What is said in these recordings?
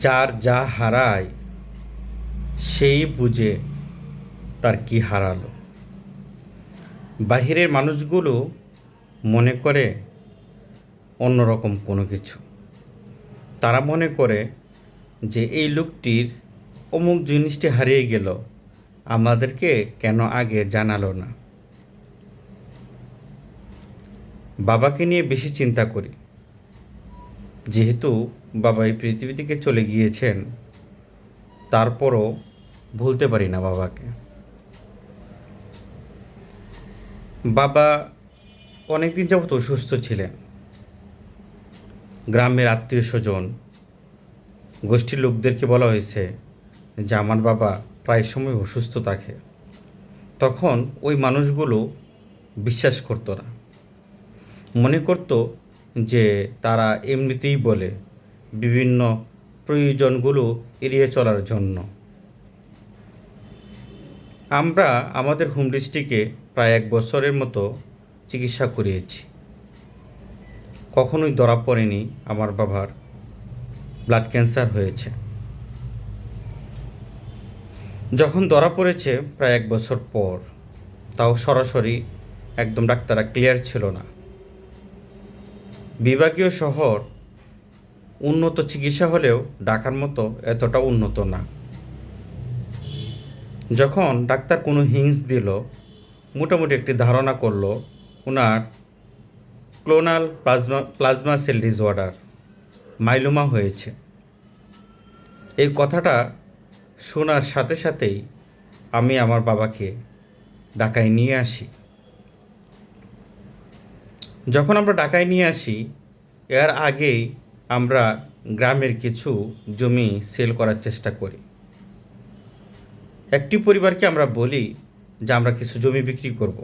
যার যা হারায়, সেই বুঝে তার কি হারালো। বাহিরের মানুষগুলো মনে করে অন্যরকম কোনো কিছু। তারা মনে করে যে এই লোকটির অমুক জিনিসটি হারিয়ে গেল, আমাদেরকে কেন আগে জানালো না। বাবাকে নিয়ে বেশি চিন্তা করি। যেহেতু বাবা এই পৃথিবী থেকে চলে গিয়েছেন, তারপরও ভুলতে পারি না বাবাকে। বাবা অনেকদিন যাবত অসুস্থ ছিলেন। গ্রামের আত্মীয় স্বজন, গোষ্ঠীর লোকদেরকে বলা হয়েছে যে আমার বাবা প্রায় সময় অসুস্থ থাকে। তখন ওই মানুষগুলো বিশ্বাস করতো না। মনে করতো যে তারা এমনিতেই বলে বিভিন্ন প্রয়োজনগুলো এড়িয়ে চলার জন্য। আমরা আমাদের হোম ডিস্ট্রিক্টে প্রায় এক বছরের মতো চিকিৎসা করিয়েছি। কখনোই ধরা পড়েনি আমার বাবার ব্লাড ক্যান্সার হয়েছে। যখন ধরা পড়েছে প্রায় এক বছর পর, তাও সরাসরি একদম ডাক্তাররা ক্লিয়ার ছিল না। বিভাগীয় শহর উন্নত চিকিৎসা হলেও ঢাকার মতো এতটা উন্নত না। যখন ডাক্তার কোনো হিংস দিল, মোটামুটি একটি ধারণা করল ওনার clonal plasma plasma cell disorder myeloma হয়েছে। এই কথাটা শোনার সাথে সাথেই আমি আমার বাবাকে ঢাকায় নিয়ে আসি। যখন আমরা ঢাকায় নিয়ে আসি, এর আগেই আমরা গ্রামের কিছু জমি সেল করার চেষ্টা করি। একটি পরিবারকে আমরা বলি যে আমরা কিছু জমি বিক্রি করব।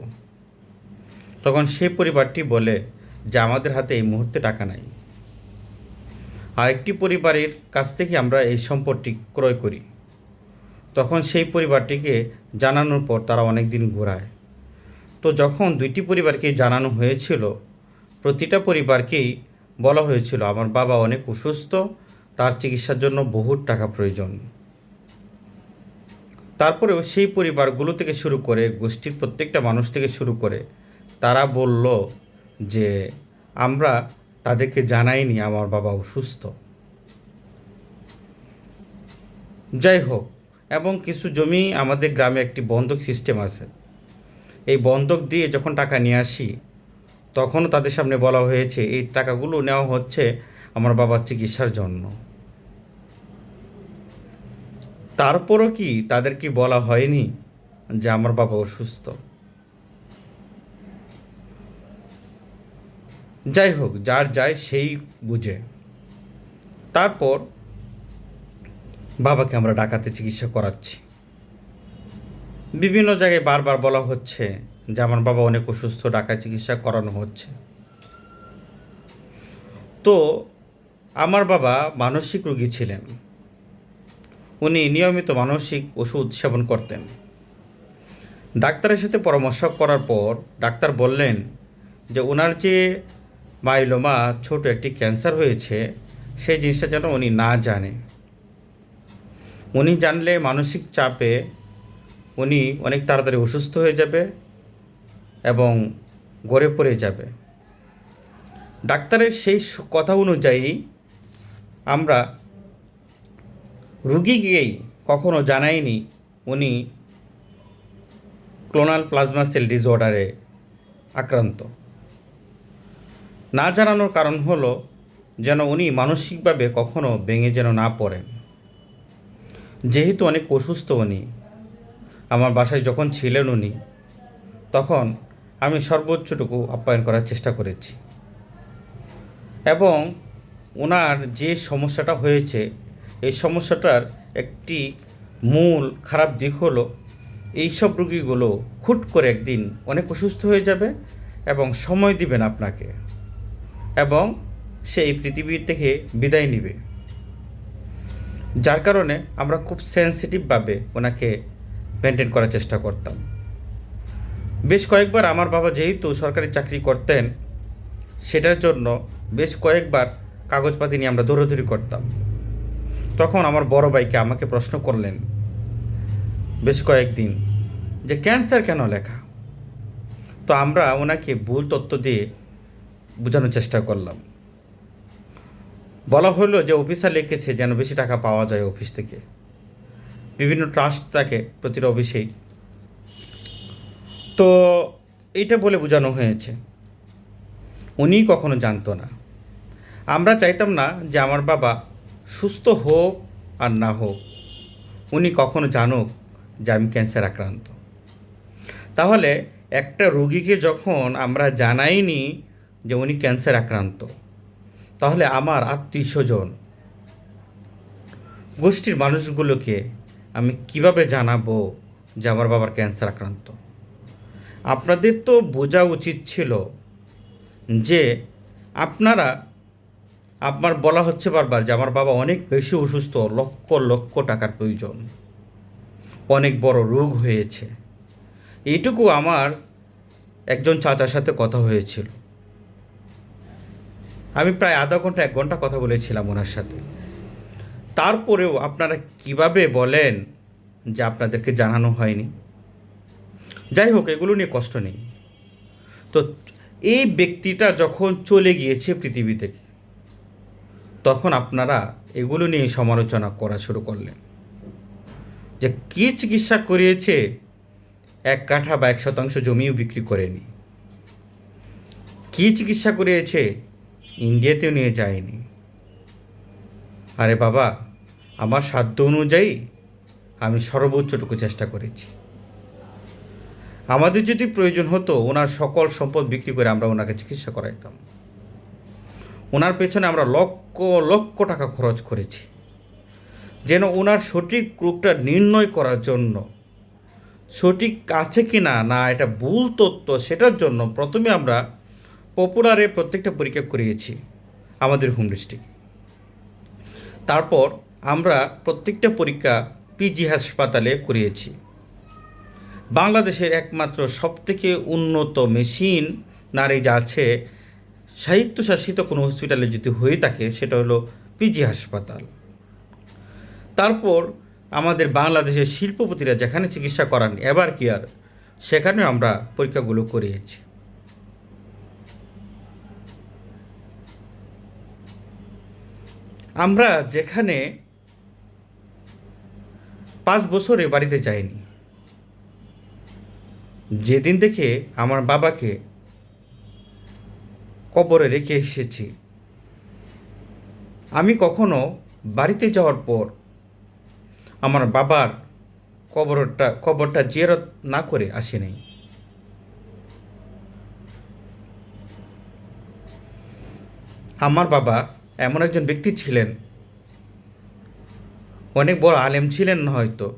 তখন সেই পরিবারটি বলে যে আমাদের হাতে এই মুহূর্তে টাকা নাই। আরেকটি পরিবারের কাছ থেকে আমরা এই সম্পদটি ক্রয় করি। তখন সেই পরিবারটিকে জানানোর পর তারা অনেক দিন ঘোরায়। তো যখন দুইটি পরিবারকে জানানো হয়েছিল প্রতিটা পরিবারকেই বলা হয়েছিল, আমার বাবা অনেক অসুস্থ, তার চিকিৎসার জন্য বহু টাকা প্রয়োজন। তারপরেও সেই পরিবারগুলো থেকে শুরু করে, গোষ্ঠীর প্রত্যেকটা মানুষ থেকে শুরু করে, তারা বলল যে, আমরা তাদেরকে জানাইনি আমার বাবা অসুস্থ। যাই হোক, এবং কিছু জমি আমাদের গ্রামে একটি বন্ধক সিস্টেম আছে। এই বন্ধক দিয়ে যখন টাকা নিয়ে আসি তখনও তাদের সামনে বলা হয়েছে, এই টাকাগুলো নেওয়া হচ্ছে আমার বাবার চিকিৎসার জন্য। তারপরও কি তাদের কি বলা হয়নি যে আমার বাবা অসুস্থ? যাই হোক, যার যায় সেই বুঝে। তারপর বাবাকে আমরা ডাকাতে চিকিৎসা করাচ্ছি। বিভিন্ন জায়গায় বারবার বলা হচ্ছে যে আমার বাবা অনেক অসুস্থ ডাকায় চিকিৎসা করানো হচ্ছে। তো আমার বাবা মানসিক রোগী ছিলেন। উনি নিয়মিত মানসিক ওষুধ সেবন করতেন। ডাক্তারের সাথে পরামর্শ করার পর ডাক্তার বললেন যে ওনার যে মাইলোমা ছোট একটি ক্যান্সার হয়েছে, সেই জিনিসটা যেন উনি না জানে। উনি জানলে মানসিক চাপে উনি অনেক তাড়াতাড়ি অসুস্থ হয়ে যাবে। এবং গড়ে পড়ে যাবে। ডাক্তারের সেই কথা অনুযায়ী আমরা রুগীকেই কখনো জানাইনি উনি ক্লোনাল প্লাজমা সেল ডিসঅর্ডারে আক্রান্ত। না জানানোর কারণ হলো যেন উনি মানসিকভাবে কখনো ভেঙে যেন না পড়েন। যেহেতু অনেক অসুস্থ উনি, আমার বাসায় যখন ছিলেন উনি, তখন আমি সর্বোচ্চটুকু আপ্যায়ন করার চেষ্টা করেছি। এবং ওনার যে সমস্যাটা হয়েছে, এই সমস্যাটার একটি মূল খারাপ দিক হলো, এইসব রুগীগুলো হুট করে একদিন অনেক অসুস্থ হয়ে যাবে এবং সময় দিবেন আপনাকে এবং সে এই পৃথিবীর থেকে বিদায় নেবে। যার কারণে আমরা খুব সেন্সিটিভভাবে ওনাকে মেনটেন করার চেষ্টা করতাম। বেশ কয়েকবার আমার বাবা যেহেতু সরকারি চাকরি করতেন, সেটার জন্য বেশ কয়েকবার কাগজপাতি নিয়ে আমরা দৌড়াদৌড়ি করতাম। তখন আমার বড় ভাইকে আমাকে প্রশ্ন করলেন বেশ কয়েকদিন যে, ক্যান্সার কেন লেখা? তো আমরা ওনাকে ভুল তথ্য দিয়ে বোঝানোর চেষ্টা করলাম। বলা হলো যে, অফিসার লিখেছে যেন বেশি টাকা পাওয়া যায় অফিস থেকে। বিভিন্ন ট্রাস্ট থাকে প্রতিটা অফিসেই তো এটা বলে বোঝানো হয়েছে। উনি কখনো জানতো না। আমরা চাইতাম না যে আমার বাবা সুস্থ হোক আর না হোক। উনি কখনো জানুক যে আমি ক্যান্সার আক্রান্ত। তাহলে একটা রুগীকে যখন আমরা জানাইনি যে উনি ক্যান্সার আক্রান্ত, তাহলে আমার আত্মীয় স্বজন গোষ্ঠীর মানুষগুলোকে আমি কীভাবে জানাব যে আমার বাবার ক্যান্সার আক্রান্ত? আপনাদের তো বোঝা উচিত ছিল যে আপনারা, আপনার বলা হচ্ছে বারবার যে আমার বাবা অনেক বেশি অসুস্থ, লক্ষ লক্ষ টাকার প্রয়োজন, অনেক বড় রোগ হয়েছে। এইটুকু আমার একজন চাচার সাথে কথা হয়েছিল। আমি প্রায় আধা ঘণ্টা, এক ঘণ্টা কথা বলেছিলাম ওনার সাথে। তারপরেও আপনারা কীভাবে বলেন যে আপনাদেরকে জানানো হয়নি? যাই হোক, এগুলো নিয়ে কষ্ট নেই। তো এই ব্যক্তিটা যখন চলে গিয়েছে পৃথিবী থেকে, তখন আপনারা এগুলো নিয়ে সমালোচনা করা শুরু করলেন। যে কী চিকিৎসা করিয়েছে, এক কাঠা বা এক শতাংশ জমিও বিক্রি করেনি। কী চিকিৎসা করিয়েছে, ইন্ডিয়াতেও নিয়ে যায়নি। আরে বাবা, আমার সাধ্য অনুযায়ী আমি সর্বোচ্চটুকু চেষ্টা করেছি। আমাদের যদি প্রয়োজন হতো, ওনার সকল সম্পদ বিক্রি করে আমরা ওনাকে চিকিৎসা করাইতাম। ওনার পেছনে আমরা লক্ষ লক্ষ টাকা খরচ করেছি। যেন ওনার সঠিক রূপটা নির্ণয় করার জন্য, সঠিক আছে কি না না এটা ভুল তথ্য সেটার জন্য প্রথমে আমরা পপুলারে প্রত্যেকটা পরীক্ষা করিয়েছি আমাদের হোম ডিস্ট্রিক্ট। তারপর আমরা প্রত্যেকটা পরীক্ষা পিজি হাসপাতালে করিয়েছি। বাংলাদেশের একমাত্র সবথেকে উন্নত মেশিন নারী যা আছে সাহিত্যশাসিত কোনো হসপিটালে যদি হয়ে থাকে, সেটা হলো পিজি হাসপাতাল। তারপর আমাদের বাংলাদেশের শিল্পপতিরা যেখানে চিকিৎসা করান, এবার কেয়ার সেখানেও আমরা পরীক্ষাগুলো করিয়েছি। আমরা যেখানে পাঁচ বছরে বাড়িতে যাইনি যেদিন থেকে আমার বাবাকে কবরে রেখে এসেছি, আমি কখনো বাড়িতে যাওয়ার পর আমার বাবার কবরটা কবরটা জিয়ারত না করে আসি নাই। আমার বাবা এমন একজন ব্যক্তি ছিলেন, অনেক বড় আলেম ছিলেন হয়তো।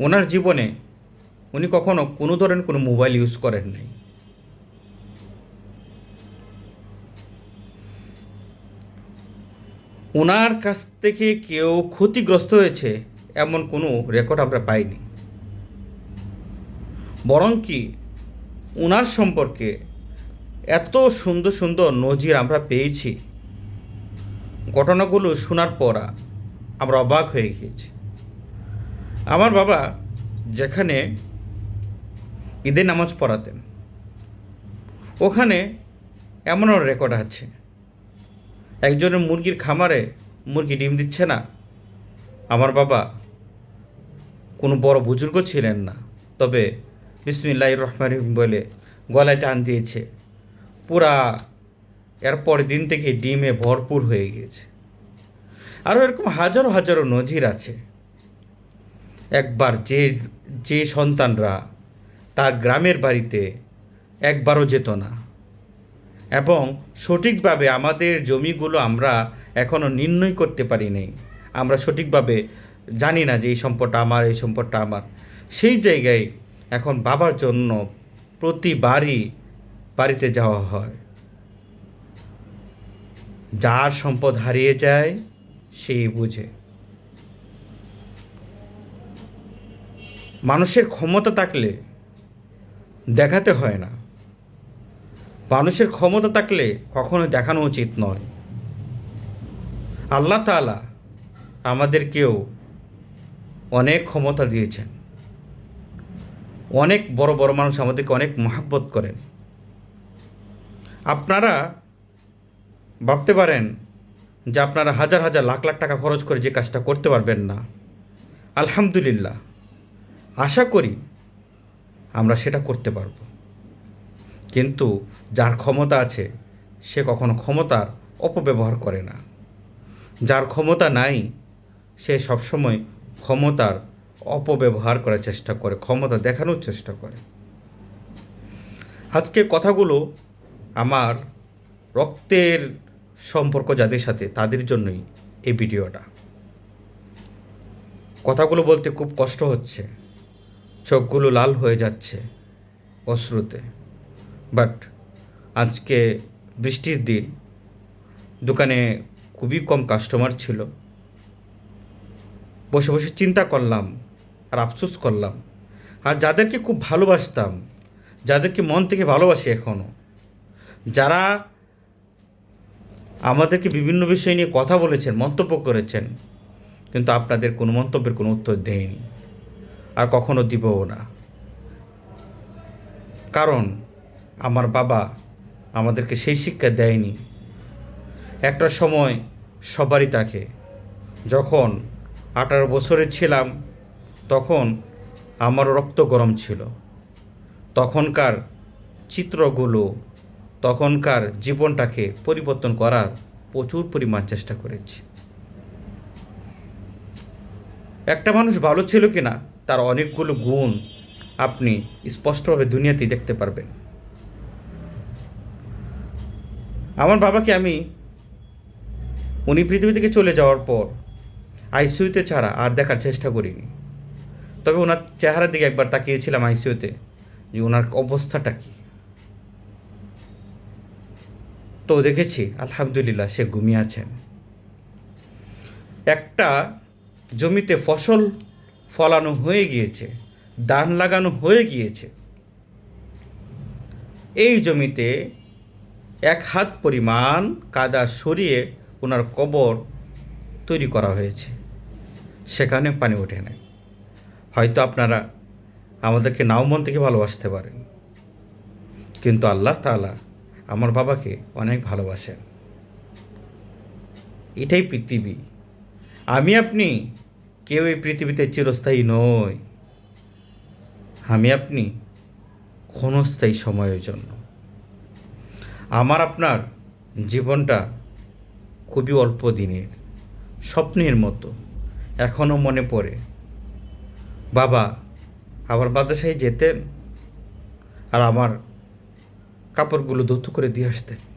ওনার জীবনে উনি কখনো কোনো ধরনের কোনো মোবাইল ইউজ করেন নাই। ওনার কাছ থেকে কেউ ক্ষতিগ্রস্ত হয়েছে এমন কোনো রেকর্ড আমরা পাইনি। বরং কি ওনার সম্পর্কে এত সুন্দর সুন্দর নজির আমরা পেয়েছি। ঘটনাগুলো শোনার পর আমরা অবাক হয়ে গিয়েছি। আমার বাবা যেখানে ঈদের নামাজ পড়াতেন। ওখানে এমনও রেকর্ড আছে। একজনের মুরগির খামারে মুরগি ডিম দিচ্ছে না। আমার বাবা কোনো বড় বুজুর্গ ছিলেন না। তবে বিসমিল্লাহ রহমান রহিম বলে গলায় টান দিয়েছে। পুরা এরপর দিন থেকে ডিমে ভরপুর হয়ে গিয়েছে। আরও এরকম হাজারো হাজারো নজির আছে। একবার যে যে সন্তানরা তার গ্রামের বাড়িতে একবারও যেত না। এবং সঠিকভাবে আমাদের জমিগুলো আমরা এখনও নির্ণয় করতে পারি নাই। আমরা সঠিকভাবে জানি না যে এই সম্পদটা আমার, এই সম্পদটা আমার। সেই জায়গায় এখন বাবার জন্য প্রতিবারই বাড়িতে যাওয়া হয়। যার সম্পদ হারিয়ে যায় সেই বুঝে। মানুষের ক্ষমতা থাকলে দেখাতে হয় না। মানুষের ক্ষমতা থাকলে কখনো দেখানো উচিত নয়। আল্লাহ তালা আমাদেরকেও অনেক ক্ষমতা দিয়েছেন। অনেক বড় বড় মানুষ আমাদেরকে অনেক মহাব্বত করেন। আপনারা ভাবতে পারেন যে আপনারা হাজার হাজার, লাখ লাখ টাকা খরচ করে যে কাজটা করতে পারবেন না। আলহামদুলিল্লাহ। আশা করি আমরা সেটা করতে পারব। কিন্তু যার ক্ষমতা আছে, সে কখনো ক্ষমতার অপব্যবহার করে না। যার ক্ষমতা নাই, সে সবসময় ক্ষমতার অপব্যবহার করার চেষ্টা করে, ক্ষমতা দেখানোর চেষ্টা করে। আজকে কথাগুলো আমার রক্তের সম্পর্ক যাদের সাথে, তাদের জন্যই এই ভিডিওটা। কথাগুলো বলতে খুব কষ্ট হচ্ছে। চোখগুলো লাল হয়ে যাচ্ছে অশ্রুতে। বাট আজকে বৃষ্টির দিন, দোকানে খুবই কম কাস্টমার ছিল। বসে বসে চিন্তা করলাম আর আফসোস করলাম। আর যাদেরকে খুব ভালোবাসতাম, যাদেরকে মন থেকে ভালোবাসি এখনও যারা আমাদেরকে বিভিন্ন বিষয় নিয়ে কথা বলেছেন, মন্তব্য করেছেন, কিন্তু আপনাদের কোনো মন্তব্যের কোনো উত্তর দেয়নি। আর কখনো দিবও না। কারণ আমার বাবা আমাদেরকে সেই শিক্ষা দেয়নি। একটা সময় সবারই তাকে। যখন আঠারো বছরের ছিলাম, তখন আমার রক্ত গরম ছিল। তখনকার চিত্রগুলো, তখনকার জীবনটাকে পরিবর্তন করার প্রচুর পরিমাণ চেষ্টা করেছি। একটা মানুষ ভালো ছিল কি না তার অনেকগুলো গুণ আপনি স্পষ্টভাবে দুনিয়াতেই দেখতে পারবেন। আমার বাবাকে আমি, উনি পৃথিবী থেকে চলে যাওয়ার পর আইসিউতে ছাড়া আর দেখার চেষ্টা করিনি। তবে ওনার চেহারার দিকে একবার তাকিয়েছিলাম আইসিইউতে যে ওনার অবস্থাটা কী। তো দেখেছি, আলহামদুলিল্লাহ সে ঘুমিয়ে আছেন। একটা জমিতে ফসল ফলানো হয়ে গিয়েছে ধান লাগানো হয়ে গিয়েছে। এই জমিতে এক হাত পরিমাণ কাদা সরিয়ে ওনার কবর তৈরি করা হয়েছে। সেখানে পানি ওঠে নাই। হয়তো আপনারা আমাদেরকে নাও মন থেকে ভালোবাসতে পারেন। কিন্তু আল্লাহ তাআলা আমার বাবাকে অনেক ভালোবাসেন। এটাই পৃথিবী। আমি আপনি কেউ এই পৃথিবীতে চিরস্থায়ী নয়। আমি আপনি ক্ষণস্থায়ী সময়ের জন্য। আমার আপনার জীবনটা খুবই অল্প দিনের, স্বপ্নের মতো এখনও মনে পড়ে। বাবা আবার মাদ্রাসায় যেতেন আর আমার কাপড়গুলো ধৌত করে দিয়ে আসতেন।